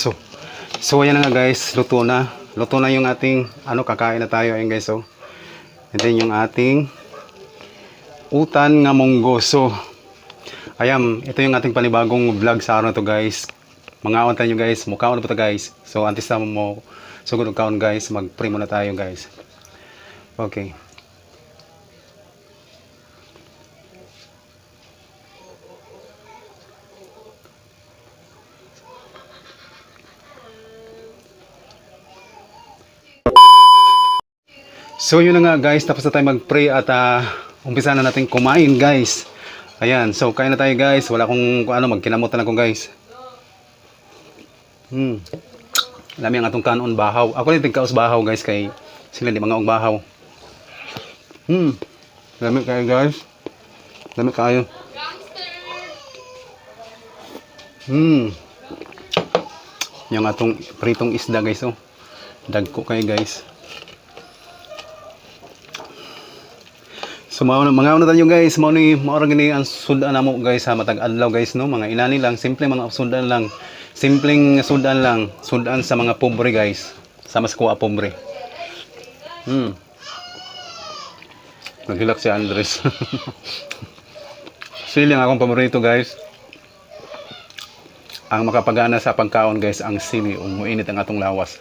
So, so ayan na guys, luto na. Luto na yung ating, ano, kakain na tayo. Ayan guys, oh. And then yung ating utan nga munggo. So, ayan, ito yung ating panibagong vlog sa araw na to guys. Mga tayo guys, mukhaon na po to guys. So, antes na mo, sugod so, kaon guys, mag-pray muna tayo guys. Okay. So yun na nga guys, tapos na tayo mag-pray at ah, umpisa na natin kumain guys. Ayan, so kain na tayo guys. Wala kung ano, magkinamutan ako guys. Hmm. Lami ang atong kanon bahaw. Ako rin tigkaos bahaw guys kay sila di mga og bahaw. Hmm. Lami kayo guys. Lami kayo. Hmm. Yung atong pritong isda guys oh. Dagko kayo guys. So mga mga una tayo guys, mao ni mao ra gini ang sudan namo guys sa matag adlaw guys no, mga inani lang, simple mga sudan lang. Simpleng sudan lang, sudan sa mga pobre guys. Sa mas kuha pobre. Hmm. Naghilak si Andres. Sili ang akong paborito guys. Ang makapagana sa pagkaon guys, ang sili, umuinit ang atong lawas.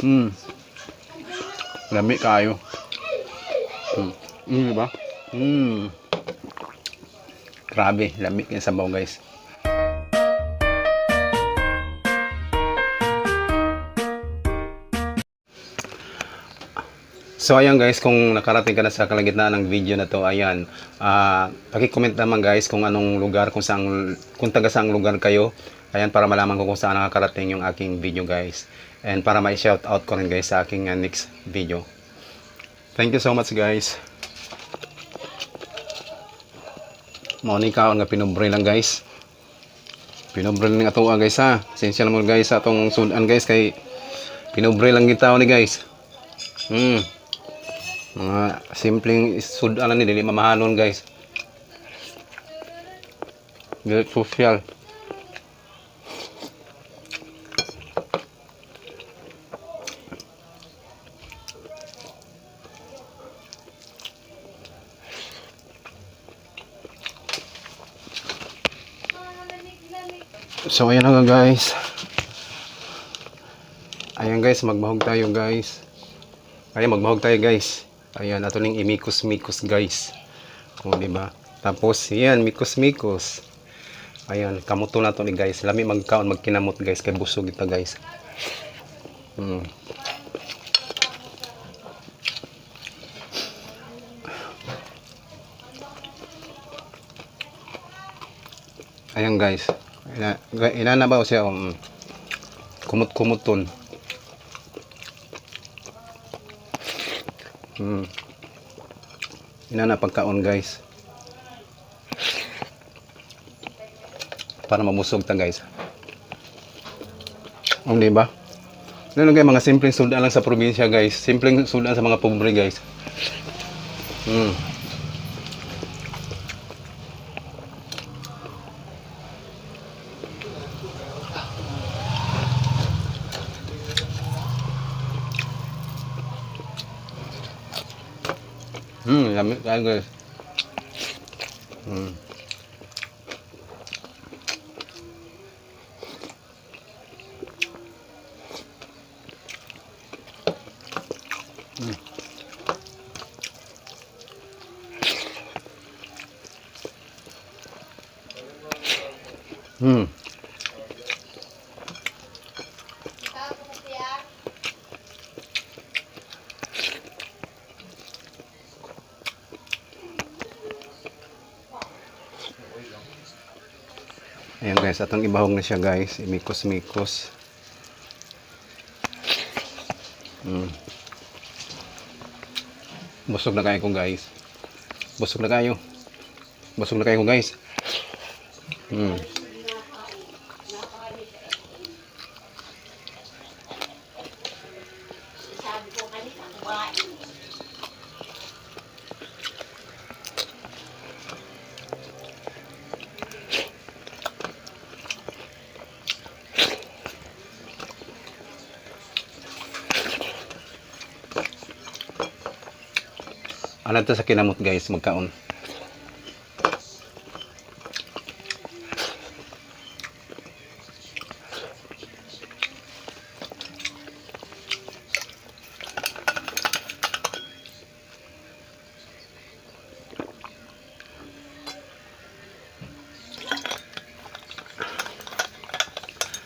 Hmm. Lami kayo. Mm. Mm, diba? Mm. Grabe, lamig yung sabaw guys. So ayan guys, kung nakarating ka na sa kalagitnaan ng video na to, ayan, ah paki-comment naman guys kung anong lugar, kung saan, kung taga saang lugar kayo. Ayan, para malaman ko kung saan nakakarating yung aking video guys. And para ma-shout out ko rin guys sa aking ah, next video. Thank you so much guys. Mao ni nga pinubre lang guys. Pinubre lang ato ah, guys ha. Sensya mo guys sa atong sudan guys kay pinubre lang gitaw ni guys. Hmm. Mga simpleng sudan ni dili mamahalon guys. Dili social. So ayan na nga guys. Ayan guys, magbahog tayo guys. Ayan, magbahog tayo guys. Ayan, ato ning imikos-mikos guys. O, di ba? Tapos, ayan, mikos-mikos. Ayan, kamuto na to ni guys. Lami magkaon, magkinamot guys. Kay busog ito guys. Hmm. Ayan guys. Ina, inanabaw siya um, kumut-kumuton. Hmm. Inana pagkaon guys. Para mamusog ta guys. Um, di ba? Ano guys, mga simpleng sudan lang sa probinsya guys. Simpleng sudan sa mga pobre guys. Hmm. Hmm, lamig kayo guys. Hmm. Hmm. Hmm. Ayan guys, atong ibahog na siya guys. Imikos-mikos. Hmm. Busog na kayo ko guys. Busog na kayo. Busog na kayo ko guys. Hmm. Ano to sa kinamot guys, magkaon.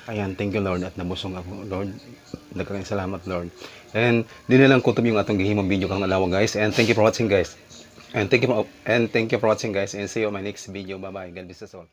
Ayan, thank you Lord at nabusong ako Lord. Nagkakain salamat Lord. And di na lang kutob yung atong gihimong video kang alawa guys. And thank you for watching guys. And thank you and thank you for watching guys and see you on my next video. Bye bye. God bless us all.